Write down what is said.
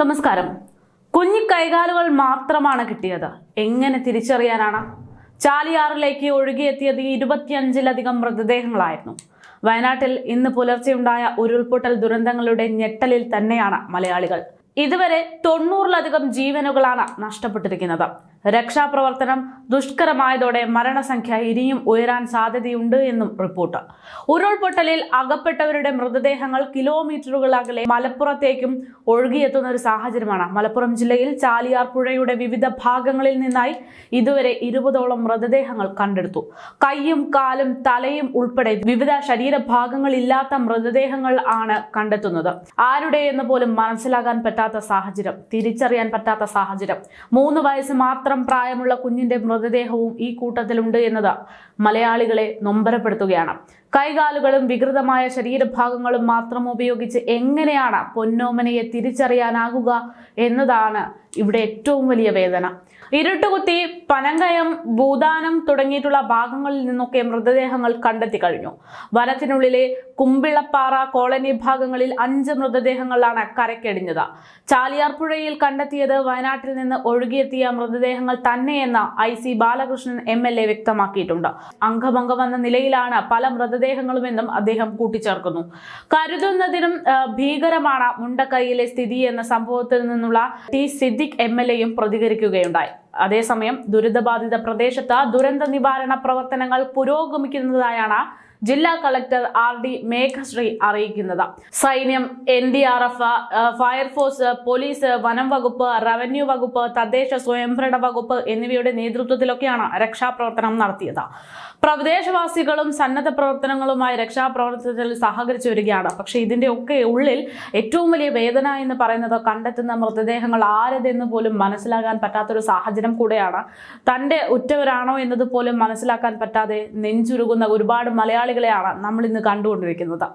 നമസ്കാരം. കുഞ്ഞു കൈകാലുകൾ മാത്രമാണ് കിട്ടിയത്. എങ്ങനെ തിരിച്ചറിയാനാണ്? ചാലിയാറിലേക്ക് ഒഴുകിയെത്തിയത് ഇരുപത്തിയഞ്ചിലധികം മൃതദേഹങ്ങളായിരുന്നു. വയനാട്ടിൽ ഇന്ന് പുലർച്ചെയുണ്ടായ ഉരുൾപൊട്ടൽ ദുരന്തങ്ങളുടെ ഞെട്ടലിൽ തന്നെയാണ് മലയാളികൾ. ഇതുവരെ തൊണ്ണൂറിലധികം ജീവനുകളാണ് നഷ്ടപ്പെട്ടിരിക്കുന്നത്. രക്ഷാപ്രവർത്തനം ദുഷ്കരമായതോടെ മരണസംഖ്യ ഇനിയും ഉയരാൻ സാധ്യതയുണ്ട് എന്നും റിപ്പോർട്ട്. ഉരുൾപൊട്ടലിൽ അകപ്പെട്ടവരുടെ മൃതദേഹങ്ങൾ കിലോമീറ്ററുകൾ അകലെ മലപ്പുറത്തേക്കും ഒഴുകിയെത്തുന്ന ഒരു സാഹചര്യമാണ്. മലപ്പുറം ജില്ലയിൽ ചാലിയാർ പുഴയുടെ വിവിധ ഭാഗങ്ങളിൽ നിന്നായി ഇതുവരെ ഇരുപതോളം മൃതദേഹങ്ങൾ കണ്ടെടുത്തു. കൈയും കാലും തലയും ഉൾപ്പെടെ വിവിധ ശരീരഭാഗങ്ങളില്ലാത്ത മൃതദേഹങ്ങൾ ആണ് കണ്ടെത്തുന്നത്. ആരുടെ എന്ന് പോലും മനസ്സിലാകാൻ പറ്റാത്ത സാഹചര്യം തിരിച്ചറിയാൻ പറ്റാത്ത സാഹചര്യം. മൂന്ന് വയസ്സ് മാത്രം പ്രായമുള്ള കുഞ്ഞിന്റെ മൃതദേഹവും ഈ കൂട്ടത്തിലുണ്ട് എന്നത് മലയാളികളെ നൊമ്പരപ്പെടുത്തുകയാണ്. കൈകാലുകളും വികൃതമായ ശരീരഭാഗങ്ങളും മാത്രം ഉപയോഗിച്ച് എങ്ങനെയാണ് പൊന്നോമനയെ തിരിച്ചറിയാനാകുക എന്നതാണ് ഇവിടെ ഏറ്റവും വലിയ വേദന. ഇരുട്ടുകുത്തി പനങ്കയം ഭൂതാനം തുടങ്ങിയിട്ടുള്ള ഭാഗങ്ങളിൽ നിന്നൊക്കെ മൃതദേഹങ്ങൾ കണ്ടെത്തി കഴിഞ്ഞു. വനത്തിനുള്ളിലെ കുമ്പിളപ്പാറ കോളനി ഭാഗങ്ങളിൽ അഞ്ച് മൃതദേഹങ്ങളാണ് കരക്കടിഞ്ഞത് ചാലിയാർപ്പുഴയിൽ കണ്ടെത്തിയത് വയനാട്ടിൽ നിന്ന് ഒഴുകിയെത്തിയ മൃതദേഹങ്ങൾ തന്നെയെന്ന് ഐ സി ബാലകൃഷ്ണൻ എം വ്യക്തമാക്കിയിട്ടുണ്ട്. അംഗഭംഗം വന്ന നിലയിലാണ് പല മൃതദേഹങ്ങളുമെന്നും അദ്ദേഹം കൂട്ടിച്ചേർക്കുന്നു. കരുതുന്നതിനും ഭീകരമാണ് മുണ്ടക്കൈയിലെ സ്ഥിതി എന്ന സംഭവത്തിൽ നിന്നുള്ള ടി. സിദ്ദിഖ് എം എൽ എയും പ്രതികരിക്കുകയുണ്ടായി. അതേസമയം ദുരിതബാധിത പ്രദേശത്ത് ദുരന്ത നിവാരണ പ്രവർത്തനങ്ങൾ പുരോഗമിക്കുന്നതായാണ് ജില്ലാ കളക്ടർ ആർ ഡി മേഘശ്രീ അറിയിക്കുന്നത്. സൈന്യം N D R F fire force police വനം വകുപ്പ് റവന്യൂ വകുപ്പ് തദ്ദേശ സ്വയംഭരണ വകുപ്പ് എന്നിവയുടെ നേതൃത്വത്തിലൊക്കെയാണ് രക്ഷാപ്രവർത്തനം നടത്തിയത്. പ്രദേശവാസികളും സന്നദ്ധ പ്രവർത്തനങ്ങളുമായി രക്ഷാപ്രവർത്തനത്തിൽ സഹകരിച്ചു വരികയാണ്. പക്ഷേ ഇതിന്റെ ഒക്കെ ഉള്ളിൽ ഏറ്റവും വലിയ വേദന എന്ന് പറയുന്നത് കണ്ടെത്തുന്ന മൃതദേഹങ്ങൾ ആരതെന്ന് പോലും മനസ്സിലാകാൻ പറ്റാത്തൊരു സാഹചര്യം കൂടെയാണ്. തന്റെ ഉറ്റവരാണോ എന്നത് പോലും മനസ്സിലാക്കാൻ പറ്റാതെ നെഞ്ചുരുകുന്ന ഒരുപാട് മലയാളികളെയാണ് നമ്മൾ ഇന്ന് കണ്ടുകൊണ്ടിരിക്കുന്നത്.